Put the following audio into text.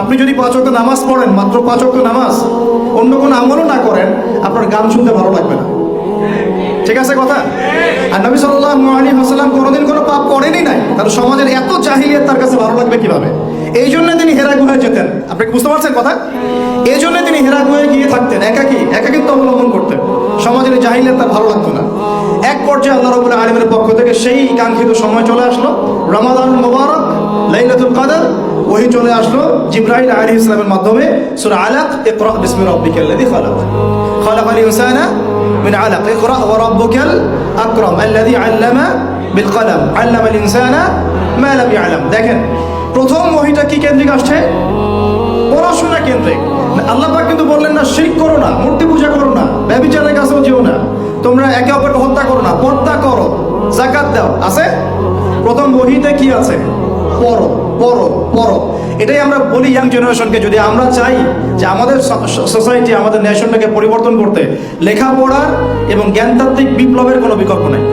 আপনি যদি পাঁচ ওয়াক্ত নামাজ পড়েন, মাত্র পাঁচ ওয়াক্ত নামাজ, অন্য কোনো আমলও না করেন, আপনার গান শুনতে ভালো লাগবে না। ঠিক আছে কথা? আর নবী সাল্লাল্লাহু আলাইহি ওয়াসাল্লাম কোনোদিন কোনো পাপ করেনই নাই। তার সমাজের এত জাহিলিয়াত তার কাছে ভালো লাগবে কীভাবে? এই জন্য তিনি হেরা গুহায় যেতেন। আপনি বুঝতে পারছেন কথা? এই জন্য তিনি হেরা গুহায় গিয়ে থাকতেন, একাকি, একাকিত্ব অবলম্বন করতেন। সমাজের জাহিলিয়াত তার ভালো লাগতো না। এক পর্যায়ে আল্লাহ রাব্বুল আলামিনের পক্ষ থেকে সেই কাঙ্ক্ষিত সময় চলে আসলো। রমাদান মুবারক, লাইলাতুল কদর ওহি চলে আসলো জিব্রাহিল আলী ইসলামের মাধ্যমে। সুরা আলাক, ইকরা, বিসমি রব্বিকাল লাযী খালাক। খালাক আল ইনসানা মিন আলাক, ইকরা ওয়া রব্বুকাল আকরাম, আল্লাযী আল্লামা বিল কলম আল্লামা আল ইনসানা মা লাম ইয়ালাম। দেখেন, প্রথম ওহিটা কি কেন্দ্রিক আসছে? পড়াশোনা কেন্দ্রিক। আল্লাহ পাক কিন্তু বললেন না, শিরক করো না, মূর্তি পূজা করো না, ব্যভিচারের কাছেও যেও না। তোমরা একে অপরকে হত্যা করো না, পর্দা করো জাকাত দাও। আছে? প্রথম বহিতে কি আছে? পড়ো। পড়ো পড়ো এটাই আমরা বলি ইয়াং জেনারেশনকে যদি আমরা চাই যে আমাদের সোসাইটি আমাদের নেশনটাকে পরিবর্তন করতে, লেখাপড়ার এবং জ্ঞানতাত্ত্বিক বিপ্লবের কোনো বিকল্প নেই।